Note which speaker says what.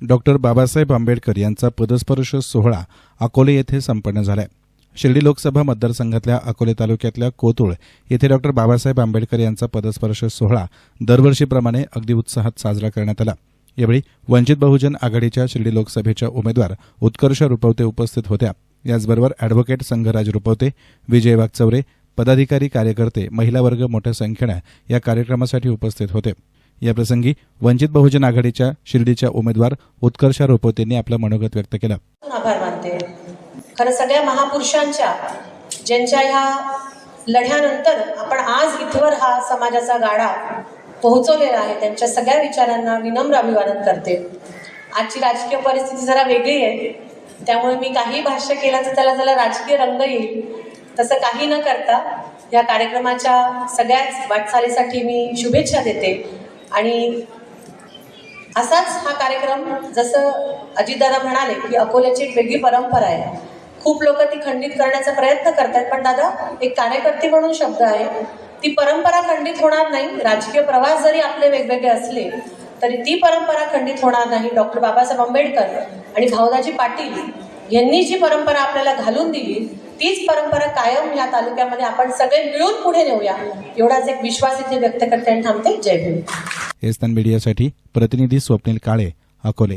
Speaker 1: Doctor Babasaheb Ambedkar यांचा पदस्पर्श सोहळा अकोले येथे संपन्न झालाय. शिर्डी लोकसभा मतदारसंघातल्या अकोले तालुक्यातल्या कोतुळ येथे डॉक्टर बाबासाहेब आंबेडकर यांचा पदस्पर्श सोहळा दरवर्षीप्रमाणे अगदी उत्साहात साजरा करण्यात आला. यावेळी वंचित बहुजन आघाडीच्या शिर्डी लोकसभेच्या उमेदवार उत्कर्ष रुपवते उपस्थित होत्या. याचबरोबर अॅडव्होकेट संघराज रुपवते विजय वागचौरे पदाधिकारी कार्यकर्ते महिला वर्ग मोठ्या संख्येनं या कार्यक्रमासाठी उपस्थित होते. याप्रसंगी वंचित बहुजन आघाडीच्या शिर्डीच्या उमेदवार उत्कर्षा रुपवतेंनी आपलं मनोगत व्यक्त केलं.
Speaker 2: आभार मानते. खरं सगळ्या महापुरुषांच्या ज्यांच्या ह्या लढ्यानंतर आपण आज इथवर हा समाजाचा गाडा पोहोचवलेला आहे त्यांच्या सगळ्या विचारांना विनम्र अभिवादन करते. आजची राजकीय परिस्थिती जरा वेगळी आहे. त्यामुळे मी काही भाष्य केलं तर त्याला जरा राजकीय रंग येईल. तसं काही न करता या कार्यक्रमाच्या सगळ्याच वाटचालीसाठी मी शुभेच्छा देते. आणि असाच हा कार्यक्रम जसं अजितदादा म्हणाले की अकोल्याची एक वेगळी परंपरा आहे. खूप लोक ती खंडित करण्याचा प्रयत्न करतात पण दादा एक कार्यकर्ते म्हणून शब्द आहे. ती परंपरा खंडित होणार नाही राजकीय प्रवास जरी आपले वेगवेगळे असले तरी ती परंपरा खंडित होणार नाही डॉक्टर बाबासाहेब आंबेडकर आणि भाऊदाजी पाटील यांनी जी परंपरा आपल्याला घालून दिली तीच परंपरा कायम या तालुक्यामध्ये आपण सगळे मिळून पुढे नेऊया. एवढाच एक विश्वास इथे व्यक्त करते आणि थांबते. जय भीम.
Speaker 1: एस्तान मीडियासाठी प्रतिनिधी स्वप्नील काळे अकोले.